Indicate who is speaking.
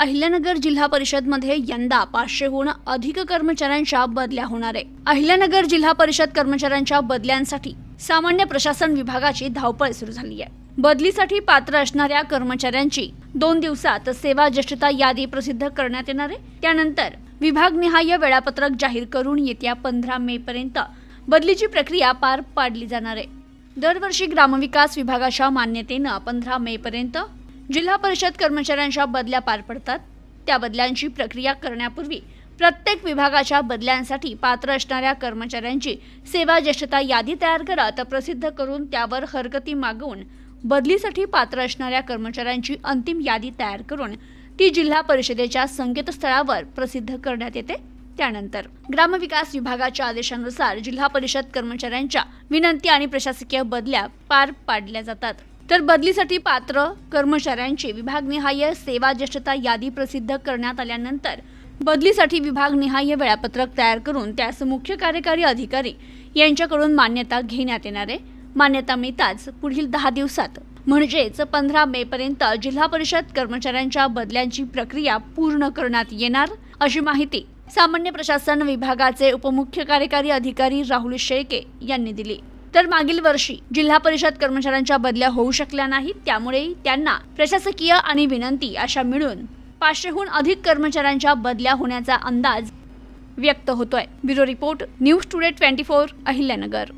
Speaker 1: अहिल्यानगर जिल्हा परिषदमध्ये यंदा पाचशेहून अधिक कर्मचाऱ्यांच्या बदल्या होणार आहे. अहिल्यानगर जिल्हा परिषद कर्मचाऱ्यांच्या बदल्यांसाठी सामान्य प्रशासन विभागाची धावपळ सुरू झाली आहे. बदलीसाठी पात्र असणाऱ्या कर्मचाऱ्यांची दोन दिवसात सेवा ज्येष्ठता यादी प्रसिद्ध करण्यात येणार आहे. त्यानंतर विभागनिहाय वेळापत्रक जाहीर करून येत्या पंधरा मे पर्यंत बदलीची प्रक्रिया पार पाडली जाणार आहे. दरवर्षी ग्रामविकास विभागाच्या मान्यतेनं पंधरा मे पर्यंत जिल्हा परिषद कर्मचाऱ्यांच्या बदल्या पार पडतात. त्या बदल्यांची प्रक्रिया करण्यापूर्वी प्रत्येक विभागाच्या बदल्यांसाठी पात्र असणाऱ्या कर्मचाऱ्यांची सेवा ज्येष्ठता यादी तयार करत प्रसिद्ध करून त्यावर हरकती मागवून बदलीसाठी पात्र असणाऱ्या कर्मचाऱ्यांची अंतिम यादी तयार करून ती जिल्हा परिषदेच्या संकेतस्थळावर प्रसिद्ध करण्यात येते. त्यानंतर ग्रामविकास विभागाच्या आदेशानुसार जिल्हा परिषद कर्मचाऱ्यांच्या विनंती आणि प्रशासकीय बदल्या पार पाडल्या जातात. तर बदलीसाठी पात्र कर्मचाऱ्यांची विभागनिहाय सेवा ज्येष्ठता यादी प्रसिद्ध करण्यात आल्यानंतर बदलीसाठी विभागनिहाय वेळापत्रक तयार करून त्यास मुख्य कार्यकारी अधिकारी यांच्याकडून मान्यता घेण्यात येणार आहे. मान्यता मिळताच पुढील दहा दिवसात म्हणजेच पंधरा मे पर्यंत जिल्हा परिषद कर्मचाऱ्यांच्या बदल्यांची प्रक्रिया पूर्ण करण्यात येणार अशी माहिती सामान्य प्रशासन विभागाचे उपमुख्य कार्यकारी अधिकारी राहुल शेळके यांनी दिली. तर मागील वर्षी जिल्हा परिषद कर्मचाऱ्यांच्या बदल्या होऊ शकल्या नाहीत. त्यामुळे त्यांना प्रशासकीय आणि विनंती अशा मिळून पाचशेहून अधिक कर्मचाऱ्यांच्या बदल्या होण्याचा अंदाज व्यक्त होतोय. Bureau report news today twenty four Ahilyanagar.